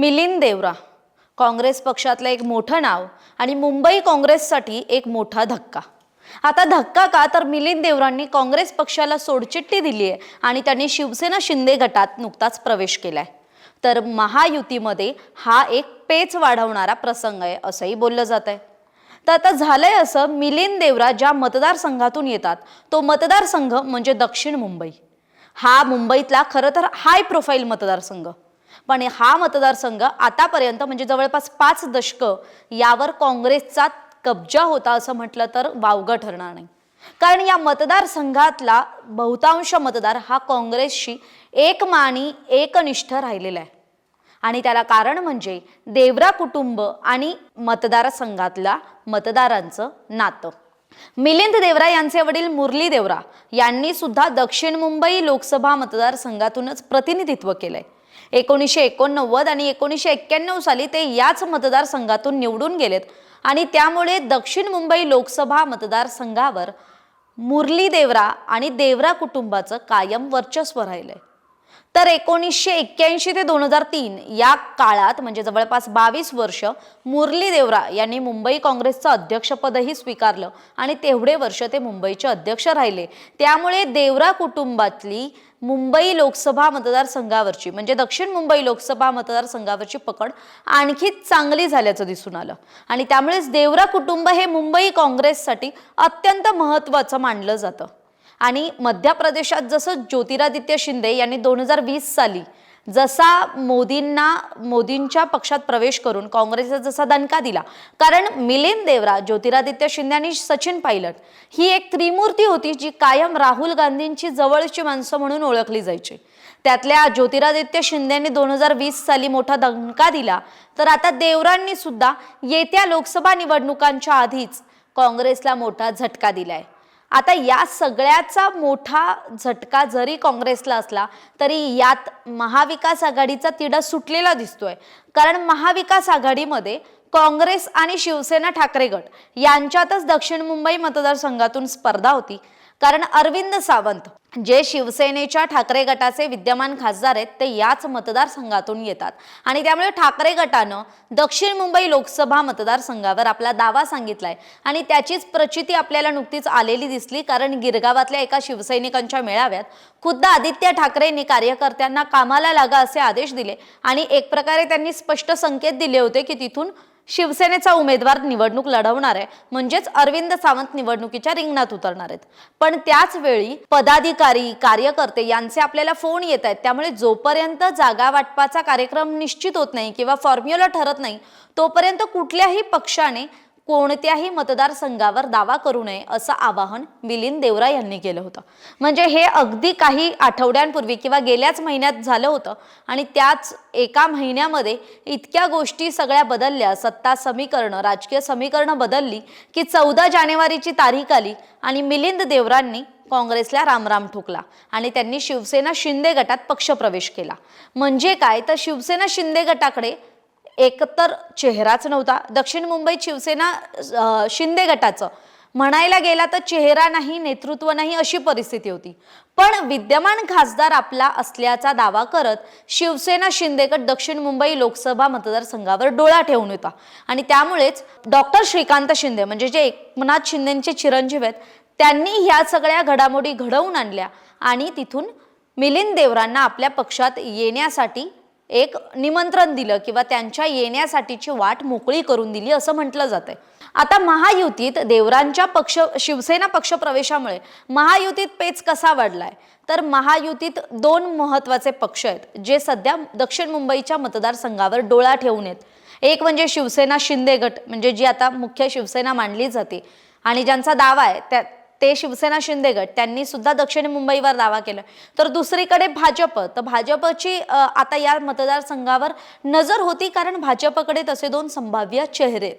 मिलिंद देवरा काँग्रेस पक्षातलं एक मोठं नाव आणि मुंबई काँग्रेससाठी एक मोठा धक्का. आता धक्का का? तर मिलिंद देवरांनी काँग्रेस पक्षाला सोडचिठ्ठी दिली आहे आणि त्यांनी शिवसेना शिंदे गटात नुकताच प्रवेश केलाय. तर महायुतीमध्ये हा एक पेच वाढवणारा प्रसंग आहे असंही बोललं जात आहे तर आता झालंय असं मिलिंद देवरा ज्या मतदारसंघातून येतात तो मतदारसंघ म्हणजे दक्षिण मुंबई. हा मुंबईतला खरं तर हाय प्रोफाईल मतदारसंघ. पण हा मतदारसंघ आतापर्यंत म्हणजे जवळपास पाच दशकं यावर काँग्रेसचा कब्जा होता असं म्हटलं तर वावगं ठरणार नाही. कारण या मतदारसंघातला बहुतांश मतदार हा काँग्रेसशी एकमानी एकनिष्ठ राहिलेला आहे. आणि त्याला कारण म्हणजे देवरा कुटुंब आणि मतदारसंघातल्या मतदारांचं नातं. मिलिंद देवरा यांचे वडील मुरली देवरा यांनी सुद्धा दक्षिण मुंबई लोकसभा मतदारसंघातूनच प्रतिनिधित्व केलंय. एकोणीसशे एकोणनव्वद आणि एकोणीसशे एक्क्याण्णव साली ते याच मतदारसंघातून निवडून गेलेत. आणि त्यामुळे दक्षिण मुंबई लोकसभा मतदारसंघावर मुरली देवरा आणि देवरा कुटुंबाचं कायम वर्चस्व राहिलंय. तर एकोणीसशे एक्क्याऐंशी ते दोन हजार तीन या काळात म्हणजे जवळपास बावीस वर्ष मुरली देवरा यांनी मुंबई काँग्रेसचं अध्यक्षपदही स्वीकारलं आणि तेवढे वर्ष ते मुंबईचे अध्यक्ष राहिले. त्यामुळे देवरा कुटुंबातली मुंबई लोकसभा मतदारसंघावरची म्हणजे दक्षिण मुंबई लोकसभा मतदारसंघावरची पकड आणखी चांगली झाल्याचं दिसून आलं. आणि त्यामुळेच देवरा कुटुंब हे मुंबई काँग्रेससाठी अत्यंत महत्त्वाचं मानलं जातं. आणि मध्य प्रदेशात जसं ज्योतिरादित्य शिंदे यांनी दोन हजार वीस साली जसा मोदींना मोदींच्या पक्षात प्रवेश करून काँग्रेसचा जसा दणका दिला कारण मिलिंद देवरा ज्योतिरादित्य शिंदे आणि सचिन पायलट ही एक त्रिमूर्ती होती जी कायम राहुल गांधींची जवळची माणसं म्हणून ओळखली जायची. त्यातल्या ज्योतिरादित्य शिंदेनी दोन हजार वीस साली मोठा दणका दिला तर आता देवरांनी सुद्धा येत्या लोकसभा निवडणुकांच्या आधीच काँग्रेसला मोठा झटका दिलाय. आता या सगळ्याचा मोठा झटका जरी काँग्रेसला असला तरी यात महाविकास आघाडीचा तिढा सुटलेला दिसतोय. कारण महाविकास आघाडीमध्ये काँग्रेस आणि शिवसेना ठाकरे गट यांच्यातच दक्षिण मुंबई मतदारसंघातून स्पर्धा होती. कारण अरविंद सावंत जे शिवसेनेच्या ठाकरे गटाचे विद्यमान खासदार आहेत ते याच मतदारसंघातून येतात. आणि त्यामुळे ठाकरे गटानं दक्षिण मुंबई लोकसभा मतदारसंघावर आपला दावा सांगितलाय. आणि त्याचीच प्रचिती आपल्याला नुकतीच आलेली दिसली कारण गिरगावातल्या एका शिवसैनिकांच्या मेळाव्यात खुद्द आदित्य ठाकरेंनी कार्यकर्त्यांना कामाला लागा असे आदेश दिले. आणि एक प्रकारे त्यांनी स्पष्ट संकेत दिले होते की तिथून शिवसेनेचा उमेदवार निवडणूक लढवणार आहे. म्हणजेच अरविंद सावंत निवडणुकीच्या रिंगणात उतरणार आहेत. पण त्याच वेळी पदाधिकारी कार्यकर्ते यांचे आपल्याला फोन येत आहेत. त्यामुळे जोपर्यंत जागा वाटपाचा कार्यक्रम निश्चित होत नाही किंवा फॉर्म्युला ठरत नाही तोपर्यंत कुठल्याही पक्षाने कोणत्याही मतदारसंघावर दावा करू नये असं आवाहन मिलिंद देवरा यांनी केलं होतं. म्हणजे हे अगदी काही आठवड्यांपूर्वी किंवा गेल्याच महिन्यात झालं होतं आणि त्याच एका महिन्यामध्ये इतक्या गोष्टी सगळ्या बदलल्या. सत्ता समीकरणं राजकीय समीकरणं बदलली की चौदा जानेवारीची तारीख आली आणि मिलिंद देवरांनी काँग्रेसला रामराम ठोकला आणि त्यांनी शिवसेना शिंदे गटात पक्षप्रवेश केला. म्हणजे काय? तर शिवसेना शिंदे गटाकडे एकतर चेहराच नव्हता. दक्षिण मुंबईत शिवसेना शिंदे गटाचं. म्हणायला गेला तर चेहरा नाही नेतृत्व नाही अशी परिस्थिती होती. पण विद्यमान खासदार आपला असल्याचा दावा करत शिवसेना शिंदेगट दक्षिण मुंबई लोकसभा मतदारसंघावर डोळा ठेवून होता. आणि त्यामुळेच डॉक्टर श्रीकांत शिंदे म्हणजे जे एकनाथ शिंदेचे चिरंजीव आहेत त्यांनी ह्या सगळ्या घडामोडी घडवून आणल्या. आणि तिथून मिलिंद देवरांना आपल्या पक्षात येण्यासाठी एक निमंत्रण दिलं किंवा त्यांच्या येण्यासाठीची वाट मोकळी करून दिली असं म्हटलं जातंय. आता महायुतीत देवरांच्या पक्ष शिवसेना पक्ष प्रवेशामुळे महायुतीत पेच कसा वाढलाय? तर महायुतीत दोन महत्त्वाचे पक्ष आहेत जे सध्या दक्षिण मुंबईच्या मतदारसंघावर डोळा ठेवून आहेत. एक म्हणजे शिवसेना शिंदे गट म्हणजे जी आता मुख्य शिवसेना मानली जाते. आणि ज्यांचा दावा आहे त्या ते शिवसेना शिंदे गट त्यांनी सुद्धा दक्षिण मुंबईवर दावा केला. तर दुसरीकडे भाजप तर भाजपची आता या मतदारसंघावर नजर होती कारण भाजपकडे तसे दोन संभाव्य चेहरे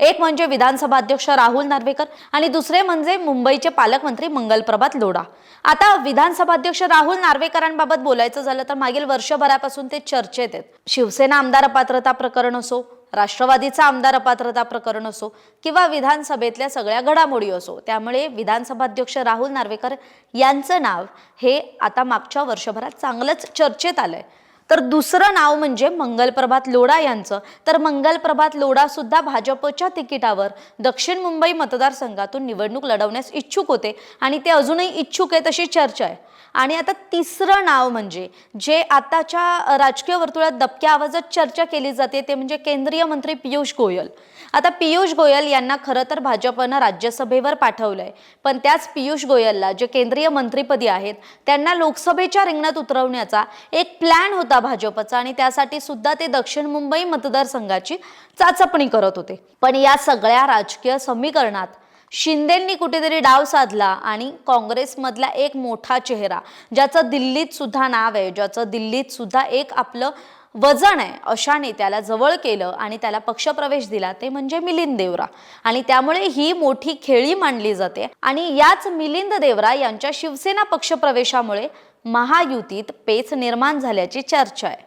एक म्हणजे विधानसभा अध्यक्ष राहुल नार्वेकर आणि दुसरे म्हणजे मुंबईचे पालकमंत्री मंगलप्रभात लोढा. आता विधानसभा अध्यक्ष राहुल नार्वेकरांबाबत बोलायचं झालं तर मागील वर्षभरापासून ते चर्चेत आहेत. शिवसेना आमदार अपात्रता प्रकरण असो राष्ट्रवादीचा आमदार अपात्रता प्रकरण असो किंवा विधानसभेतल्या सगळ्या घडामोडी असो त्यामुळे विधानसभा अध्यक्ष राहुल नार्वेकर यांचं नाव हे आता मागच्या वर्षभरात चांगलंच चर्चेत आलंय. तर दुसरं नाव म्हणजे मंगलप्रभात लोढा यांचं. तर मंगलप्रभात लोढा सुद्धा भाजपच्या तिकिटावर दक्षिण मुंबई मतदारसंघातून निवडणूक लढवण्यास इच्छुक होते आणि ते अजूनही इच्छुक आहेत अशी चर्चा आहे. आणि आता तिसरं नाव म्हणजे जे आताच्या राजकीय वर्तुळात दबक्या आवाजात चर्चा केली जाते ते म्हणजे केंद्रीय मंत्री पियुष गोयल. आता पियुष गोयल यांना खरं तर भाजपनं राज्यसभेवर पाठवलंय. पण त्याच पियुष गोयलला जे केंद्रीय मंत्रीपदी आहेत त्यांना लोकसभेच्या रिंगणात उतरवण्याचा एक प्लॅन होता होता भाजपचा आणि त्यासाठी सुद्धा ते दक्षिण मुंबई मतदारसंघाची चाचपणी करत होते. पण या सगळ्या राजकीय समीकरणात शिंदेंनी कुठेतरी डाव साधला आणि काँग्रेसमधला एक मोठा चेहरा ज्याचं दिल्लीत सुद्धा नाव आहे ज्याचं दिल्लीत सुद्धा एक आपलं वजन आहे अशा नेत्याला जवळ केलं आणि त्याला पक्षप्रवेश दिला ते म्हणजे मिलिंद देवरा. आणि त्यामुळे ही मोठी खेळी मांडली जाते. आणि याच मिलिंद देवरा यांच्या शिवसेना पक्षप्रवेशामुळे महायुतीत पेच निर्माण झाल्याची चर्चा आहे.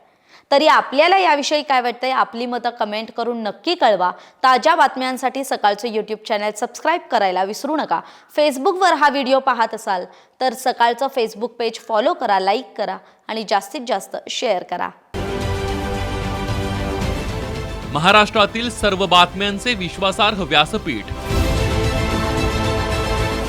तरी आपल्याला याविषयी काय वाटतंय? आपली मतं कमेंट करून नक्की कळवा. ताज्या बातम्यांसाठी सकाळचं यूट्यूब चॅनल सबस्क्राईब करायला विसरू नका. फेसबुकवर हा व्हिडिओ पाहत असाल तर सकाळचं फेसबुक पेज फॉलो करा लाईक करा आणि जास्तीत जास्त शेअर करा. महाराष्ट्रातील सर्व बातम्यांचे विश्वासार्ह व्यासपीठ